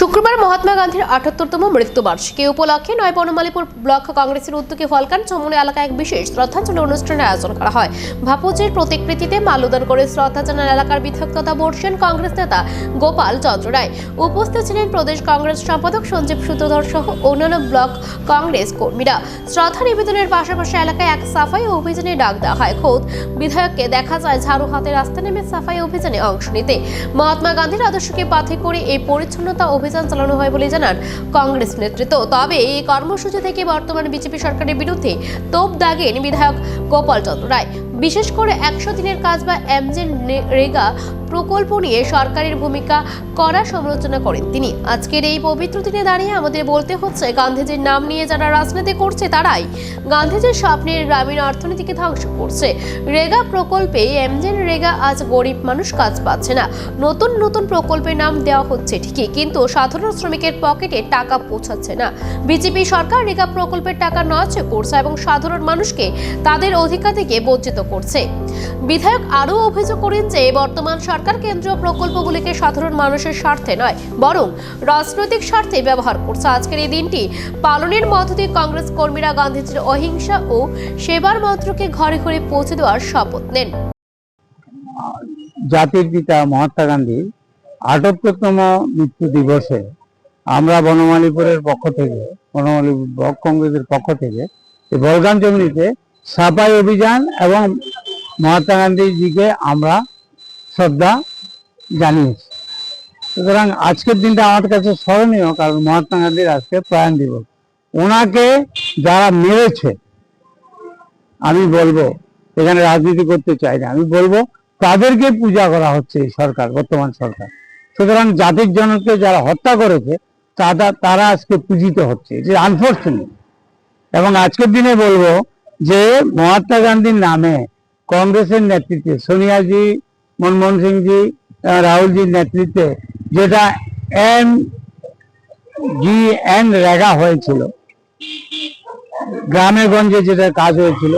শুক্রবার মহাত্মা গান্ধীর আটাত্তরতম মৃত্যুবার্ষিকী উপলক্ষে নয় বনমালীপুর ব্লক কংগ্রেসের উদ্যোগে ফলকান চমুনে এলাকায় এক বিশেষ শ্রদ্ধাঞ্জলি অনুষ্ঠানের আয়োজন করা হয়। ভাপুজের প্রতিকৃতিতে মাল্যদান করে শ্রদ্ধা জানান এলাকার বিধায়ক তথা বর্ষিয়ান কংগ্রেস নেতা গোপাল চন্দ্র রায়। উপস্থিত ছিলেন প্রদেশ কংগ্রেস সম্পাদক সঞ্জীব সূত্রধর সহ অন্যান্য ব্লক কংগ্রেস কর্মীরা। শ্রদ্ধা নিবেদনের পাশাপাশি এলাকায় এক সাফাই অভিযানে ডাক দেওয়া হয়। খোদ বিধায়ককে দেখা যায় ঝাড়ু হাতে রাস্তা নেমে সাফাই অভিযানে অংশ নিতে। মহাত্মা গান্ধীর আদর্শকে পাথে করে এই পরিচ্ছন্নতা অভিযান চালানো হয় বলে জানান কংগ্রেস নেতৃত্ব। তবে এই কর্মসূচি থেকে বর্তমান বিজেপি সরকারের বিরুদ্ধে তোপ দাগেন বিধায়ক গোপাল চন্দ্র রায়। বিশেষ করে একশো দিনের কাজ বা এমজেন রেগা প্রকল্প নিয়ে সরকারের ভূমিকা কড়া সমালোচনা করেন তিনি। আজকের এই পবিত্র দিনে দাঁড়িয়ে আমাদের বলতে হচ্ছে, গান্ধীজির নাম নিয়ে যারা রাজনীতি করছে তারাই গান্ধীজির স্বপ্নের গ্রামীণ অর্থনীতিকে ধ্বংস করছে। রেগা প্রকল্পে এমজেন রেগা আজ গরিব মানুষ কাজ পাচ্ছে না। নতুন নতুন প্রকল্পের নাম দেওয়া হচ্ছে ঠিকই, কিন্তু সাধারণ শ্রমিকের পকেটে টাকা পৌঁছাচ্ছে না। বিজেপি সরকার রেগা প্রকল্পের টাকা নয় করছে এবং সাধারণ মানুষকে তাদের অধিকার থেকে বঞ্চিত করছে। বিধায়ক আরও অভিযোগ করেন যে, বর্তমান সরকার কেন্দ্রীয় প্রকল্পগুলিকে সাধারণ মানুষের স্বার্থে নয়, বরং রাজনৈতিক স্বার্থে ব্যবহার করছে। আজকের এই দিনটি পালনের মধ্য দিয়ে কংগ্রেস কর্মীরা গান্ধীজির অহিংসা ও সেবার মন্ত্রকে ঘরে ঘরে পৌঁছে দেওয়ার শপথ নেন। জাতির পিতা মহাত্মা গান্ধীর আটাত্তরতম মৃত্যু দিবসে আমরা বনমালীপুরের পক্ষ থেকে ব্লক কংগ্রেসের পক্ষ থেকে বলগান জমিতে সাফাই অভিযান এবং মহাত্মা গান্ধীজিকে আমরা শ্রদ্ধা জানিয়েছি। সুতরাং আজকের দিনটা আমার কাছে স্মরণীয়, কারণ মহাত্মা গান্ধীর আজকে প্রয়াণ দিবস। ওনাকে যারা মেরেছে, আমি বলব, এখানে রাজনীতি করতে চাই না, আমি বলব তাদেরকে পূজা করা হচ্ছে এই সরকার, বর্তমান সরকার। সুতরাং জাতির জনকে যারা হত্যা করেছে তারা তারা আজকে পূজিত হচ্ছে। যে আনফর্চুনেট এবং আজকের দিনে বলব যে মহাত্মা গান্ধীর নামে কংগ্রেসের নেতৃত্বে, সোনিয়াজি, মনমোহন সিংজি রাহুলজির নেতৃত্বে যেটা এন জি এন রেগা হয়েছিল গ্রামে গঞ্জে যেটা কাজ হয়েছিল,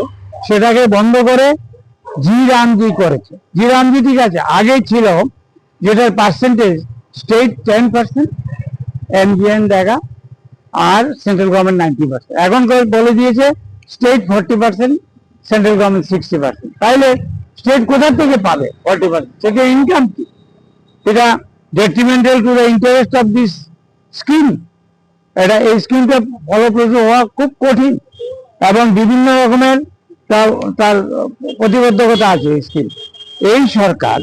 সেটাকে বন্ধ করে জি রামজি করেছে। জি রামজি ঠিক আছে, আগে ছিল যেটার পার্সেন্টেজ স্টেট টেন পার্সেন্ট এমজিএন দেখা আর সেন্ট্রাল গভর্নমেন্ট নাইনটি পার্সেন্ট এখন বলে দিয়েছে state forty percent central government sixty percent তাইলে স্টেট কোথা থেকে পাবে ফর্টি পার্সেন্ট সেটা ইনকাম কি? এটা detrimental to the interest of this scheme এটা এই স্কিমটা ফলপ্রসূ হওয়া খুব কঠিন এবং বিভিন্ন রকমের তার প্রতিবদ্ধকতা আছে এই স্কিম এই সরকার